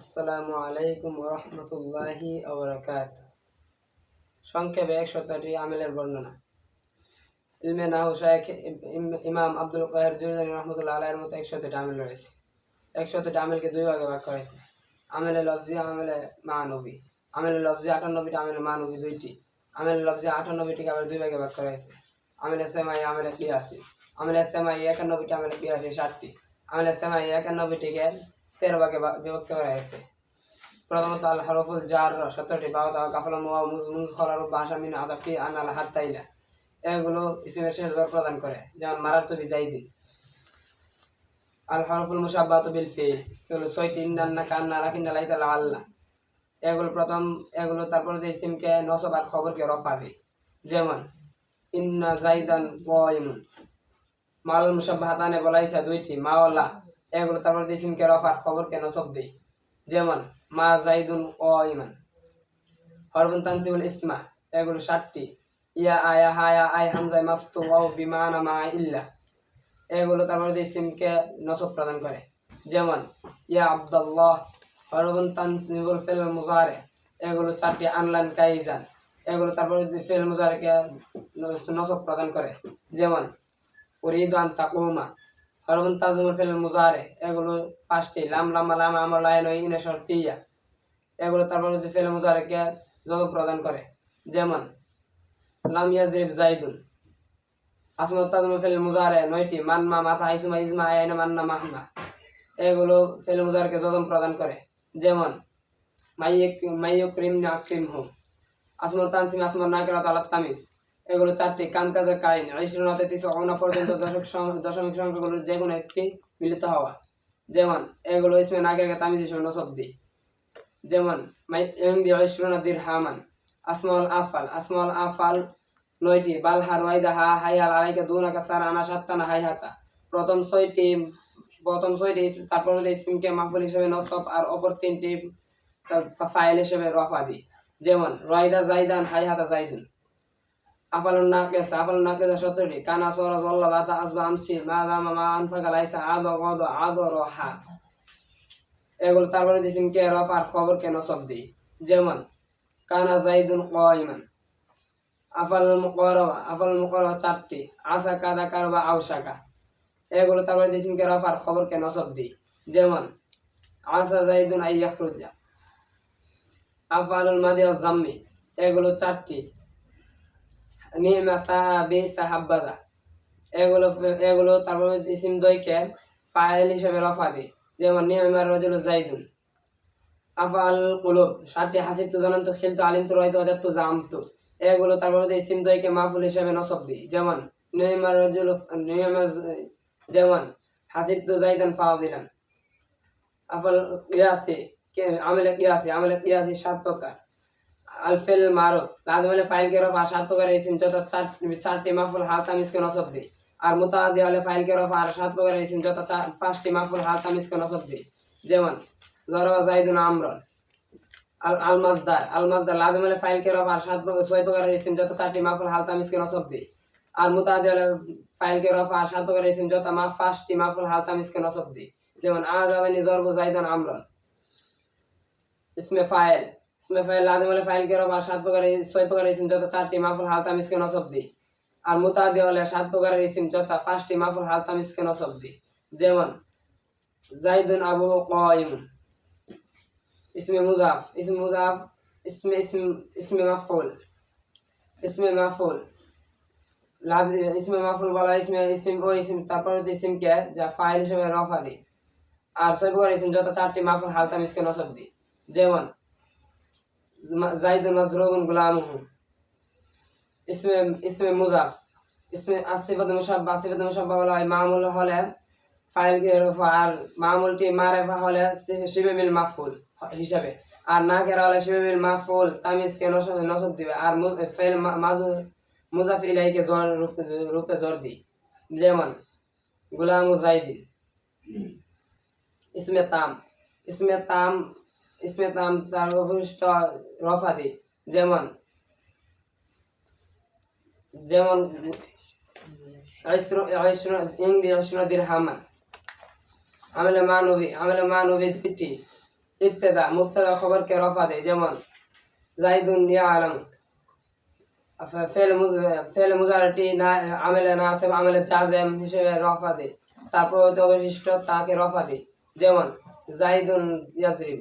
আসসালামু আলাইকুম রহমতুল্লাহি আবরাকাত সংক্ষেপে একশতটি আমেলের বর্ণনা। ইলমে নাহু শায়েখ ইমাম আব্দুল কাহের জুরজানি রহমতুল্লাহ আলাইয়ের মতো একশতটি আমেল রয়েছে। একশতটি আমেলকে দুই ভাগে ভাগ করা হয়েছে। আমেলে লফজি, আমেলে মানবী। আমেলে লফজি আটানব্বইটি আমেলে মানবী দুইটি। আমেলে লফজি আটানব্বইটিকে আবার দুই ভাগে ভাগ করা হয়েছে। আমেলে সেমাই আমেলে কিয়াসি আমেলে সেমাই একানব্বইটি আমেলে কিয়াসি ষাটটি। আমেলে সেমাই একানব্বইটিকে তেরো ভাগে বিভক্ত করা হয়েছে প্রথমত আল হরফুল জার সতেরোটি বাউত কাফল মুয়া মুজমুজ খলার ভাষা মিন আদাফি আন, আল হাত্তাইলা এগুলো ইসিমের শেষ জোর প্রদান করে, যেমন মারার তো বিজাইদিন। আল হরফুল মুসাব্বাত বিল ফিল, এগুলো ছয়টি ইন্নান্না কান্না লাকিন্না লাইতালা আল্লাহ এগুলো প্রথম, এগুলো তারপরে যে ইসিমকে নসব আর খবরকে রফা দেয়। যেমন, ইন্না জাইদান কয়মুন মাল মুসাব্বাহাতানে বলাইছে দুইটি মাওলা এগুলো তারপরে যে ইসিমকে রফার খবরকে নসব দেয় যেমন, মা জাইদুন ও ইমান। হরবুন তানসিবুল ইসমা, এগুলো ষাটটি। ইয়া আয়া হায়া আই হামজাই মাফতু ও বিমানা মা ইল্লা। এগুলো তারপরে যে ইসিমকে নসব প্রদান করে। যেমন, ইয়া আব্দুল্লাহ হরবুন তানসিবুল ফিল মুজারে, এগুলো চারটি আনলান কাইজান। এগুলো তারপরে ফিল মুজারেকে নসব প্রদান করে। যেমন, উরিদ আন তাকুমা হরবুন তাজমুল ফিল মুজারে এগুলো পাঁচটি লাম লামা লামা আমর লাইন ওই ইনে শর্তিয়া এগুলো তারপর যে ফেল মুজারেকে যোগ প্রদান করে। যেমন, লাম ইয়াজরিব জাইদুন। আসমত তাজুমুল ফিল মুজারে নয়টি মানমা মাথা ইসমা ইজমা আয়না মান্না মাহমা। এগুলো ফেল মুজারকে যদম প্রদান করে। যেমন, মাইয়ক মাইয়ক ক্রিম না ক্রিম হোম। আসমত তানসিম আসমত নাকেরাত আলাত তামিজ। এগুলো চারটি কান কাজের কাহিন। ঐশ্বরনাথে তিস অনা পর্যন্ত দশক দশমিক সংখ্যাগুলো যে কোনো একটি মিলিত হওয়া। যেমন, এগুলো ইসমে নাগের তামিজ হিসেবে নসব্দি যেমন, মাই ইংদি দির হামান আসমাউল আফাল। আসমাউল আফাল নয়টি, বালহার ওয়াইদা হা হাইয়াল আলাইকা দুনাকা সার আনা সাত্তানা হাই হাতা। প্রথম ছয়টি প্রথম ছয়টি তারপর ইসমিমকে মাহফুল হিসেবে নসব আর অপর তিনটি ফাইল হিসেবে রফা দি। যেমন, রয়দা জাইদান, হাই হাতা জাইদুন। আফালুন নাকেস আফালুন নাকেস সত্তরটি কানা সরা জল্লা বাতা আসবা আমসি, মা দামা মা আনফাকা লাইসা আদো গদ আদো রহা এগুলো তারপরে দিয়েছেন কে? রফার খবর কেন সব দিই। যেমন, কানা জাইদুন কয়মান আফাল মুকরবা আফাল মুকরবা চারটি। আসা, কাদা, কারবা আউসাকা এগুলো তারপরে দিয়েছেন কে? রফার খবর কেন সব দিই। যেমন, আসা জাইদুন আই ইয়াখরুজা আফালুল মাদি জাম্মি। এগুলো চারটি। নিয়মা সাহাবি সাহাব্বাদা এগুলো এগুলো তারপরে ইসিম দইকে ফাইল হিসেবে রফা দিই যেমন নিয়মার রজুল জাইদুন আফাল কুলুব ষাটটি হাসিব তু জানান তো, খেলতো আলিম তো রয়তো অজাত জামতো এগুলো তারপরে ইসিম দইকে মাহফুল হিসেবে নসব দিই যেমন নিয়মার রজুল নিয়মার যেমন হাসিব তু জাইদান ফাও দিলাম আফাল ইয়াসি আমেলে কিয়াসি আমেলে কিয়াসি সাত প্রকার। আলফেল মারুফ লাজম হলে ফাইল কেরফ সাত প্রকার ইসিম যত চার চারটি মাহফুল, হাল তামিজকে নসব দিই আর মুতাদি হলে ফাইল কেরফ আর সাত প্রকার ইসিম যত চার পাঁচটি মাহফুল, হাল তামিজকে নসব দিই যেমন জরবা জাইদুন আমরন, আল, আলমাজদার আলমাজদার লাজম হলে ফাইল কেরফ আর সাত ছয় প্রকারের ইসিম যত চারটি মাহফুল, হাল তামিজকে নসব দিই আর মুতাদি হলে ফাইল কেরফ আর সাত প্রকার ইসিম যত মা পাঁচটি মাহফুল, হাল তামিজকে নসব দিই যেমন, আজাবানি জরবু জাইদুন আমরন। ইসমে ফাইল ফাইল লাজিম হলে ফাইল কেরো বা সাত প্রকারের ছয় প্রকারের ইসিম যত চারটি মাফুল হালতা মিসকে নসবদি আর মুতাদি হলে সাত প্রকারের ইসিম যত পাঁচটি মাফুল হালতা মিসকে নসবদি যেমন, জাইদুন আবু কাইমুন। ইসমে মুজাফ ইসমে মুজাফ, ইসমে ইসম ইসমে মাফুল। ইসমে মাফুল। লাজি ইসমে মাফুল বলা ইসমে ইসিম ও ইসিম তারপরে ইসিমকে যা ফাইল হিসেবে রফা দি। আর ছয় প্রকারের ইসিম যত চারটি মাফুল হালতা মিসকে নসব দি। যেমন জাইদুল মাজরুবুন গুলামুহু ইসমে ইসমে মুজাফ ইসমে আসিফাত মুসাব্বা আসিফাত মুসাব্বা বলা হয় মামুল হলে ফাইল আর মামুলটি মারেফা হলে শিবে মিল মাফুল হিসাবে। আর না কেরা হলে শিবে মিল মাফুল তামিজকে নসব দিবে। আর ফেল মাজু মুজাফ ইলাইকে জ্বর রূপে রূপে জ্বর দি যেমন গুলামু জাইদিন। ইসমে তাম ইসমে তাম ইসমে তার অভিষ্ট রফা দি যেমন যেমন ইংদি অশ্ন দিরহামান আমেলে মানবী আমেলে মানবী মুবতাদা খবরকে রফা দেয় যেমন জাইদুন ইয়া আলম। ফেল ফেল মুজারটি না, আমেলে নাসেব, আমেলে জাজেম হিসেবে রফা দেয় তারপর অবশিষ্ট তাকে রফা দেয় যেমন জাইদুন ইয়াজরিব।